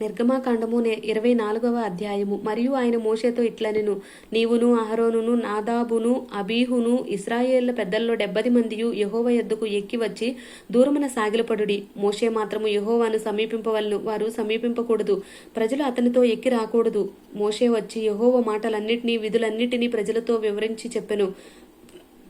నిర్గమాకాండము నే- ఇరవై నాలుగవ అధ్యాయము. మరియు ఆయన మోషేతో ఇట్లనెను నీవును అహరోనును నాదాబును అబీహును ఇస్రాయేళ్ళ పెద్దల్లో డెబ్బది మందియు యహోవ ఎద్దుకు ఎక్కి వచ్చి దూరమున సాగిలపడుడి. మోషే మాత్రము యహోవాను సమీపింపవలను వారు సమీపింపకూడదు. ప్రజలు అతనితో ఎక్కి రాకూడదు. మోషే వచ్చి యహోవ మాటలన్నిటినీ విధులన్నిటినీ ప్రజలతో వివరించి చెప్పెను.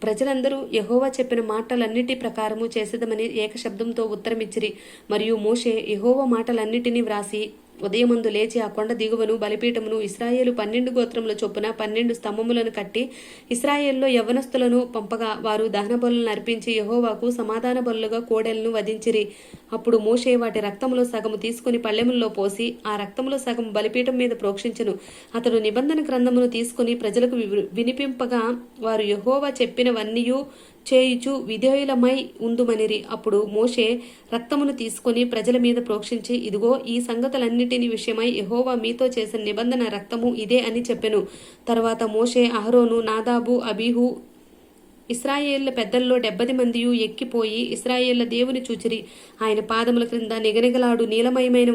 ప్రజలందరూ యహోవా చెప్పిన మాటలన్నిటి ప్రకారము చేసేదమని ఏకశబ్దంతో ఉత్తరమిచ్చిరి. మరియు మోషే యెహోవా మాటలన్నిటినీ వ్రాసి ఉదయమందు లేచి ఆ కొండ దిగువను బలిపీఠమును ఇస్రాయేలు పన్నెండు గోత్రముల చొప్పున పన్నెండు స్తంభములను కట్టి ఇస్రాయేల్లో యవనస్తులను పంపగా వారు దహన బలులను అర్పించి యహోవాకు సమాధాన బలులుగా కోడెలను వధించిరి. అప్పుడు మోషే వాటి రక్తములో సగము తీసుకుని పళ్ళెముల్లో పోసి ఆ రక్తములో సగం బలిపీఠం మీద ప్రోక్షించెను. అతడు నిబంధన గ్రంథమును తీసుకుని ప్రజలకు వినిపింపగా వారు యహోవా చెప్పినవన్నీయు చేయుచు విధేయులమై ఉందుమనిరి. అప్పుడు మోషే రక్తమును తీసుకొని ప్రజల మీద ప్రోక్షించి ఇదిగో ఈ సంగతులన్నిటిని విషయమై ఎహోవా మీతో చేసిన నిబంధన రక్తము ఇదే అని చెప్పెను. తర్వాత మోషే అహరోను నాదాబు అబీహు ఇస్రాయేళ్ళ పెద్దల్లో డెబ్బది మందియు ఎక్కిపోయి ఇస్రాయేళ్ళ దేవుని చూచిరి. ఆయన పాదముల క్రింద నిగనిగలాడు నీలమయమైన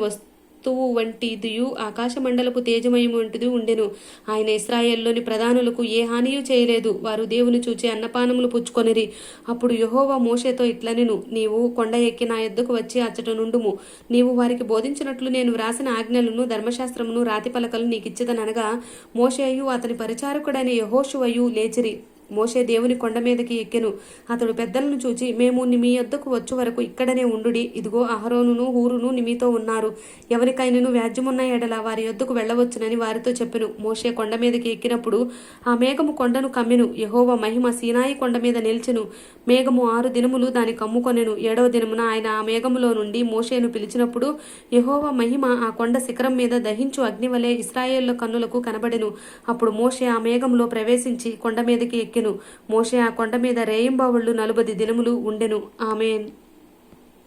వస్తువు వంటిదియు ఆకాశమండలపు తేజమయము వంటిది ఉండెను. ఆయన ఇస్రాయేల్లోని ప్రధానులకు ఏ హానియు చేయలేదు. వారు దేవుని చూచి అన్నపానములు పుచ్చుకొనిరి. అప్పుడు యహోవ మోషేతో ఇట్లనెను నీవు కొండ ఎక్కి నా ఎద్దుకు వచ్చి అచ్చట నుండుము నీవు వారికి బోధించినట్లు నేను వ్రాసిన ఆజ్ఞలను ధర్మశాస్త్రమును రాతి పలకలు నీకిచ్చదనగా మోషేయు అతని పరిచారకుడైన యహోషువయు లేచిరి. మోషే దేవుని కొండ మీదకి ఎక్కెను. అతడు పెద్దలను చూచి మేము మీ యొద్దకు వచ్చే వరకు ఇక్కడనే ఉండుడి. ఇదిగో అహరోనును హూరును నిమితో ఉన్నారు. ఎవరికైనను వ్యాజ్యమున్న ఎడల వారి యొద్దకు వెళ్ళవచ్చునని వారితో చెప్పెను. మోషే కొండ మీదకి ఎక్కినప్పుడు ఆ మేఘము కొండను కమ్మెను. యహోవ మహిమ సీనాయి కొండ మీద నిలిచెను. మేఘము ఆరు దినములు దాని కమ్ముకొనెను. ఏడవ దినమున ఆయన ఆ మేఘములో నుండి మోషేను పిలిచినప్పుడు యహోవ మహిమ ఆ కొండ శిఖరం మీద దహించు అగ్నివలే ఇస్రాయేళ్ళ కన్నులకు కనబడెను. అప్పుడు మోషే ఆ మేఘంలో ప్రవేశించి కొండ మీదకి ఎక్కిన. మోషే ఆ కొండ మీద రేయింబావుళ్ళు నలుబది దినములు ఉండెను. ఆమెన్.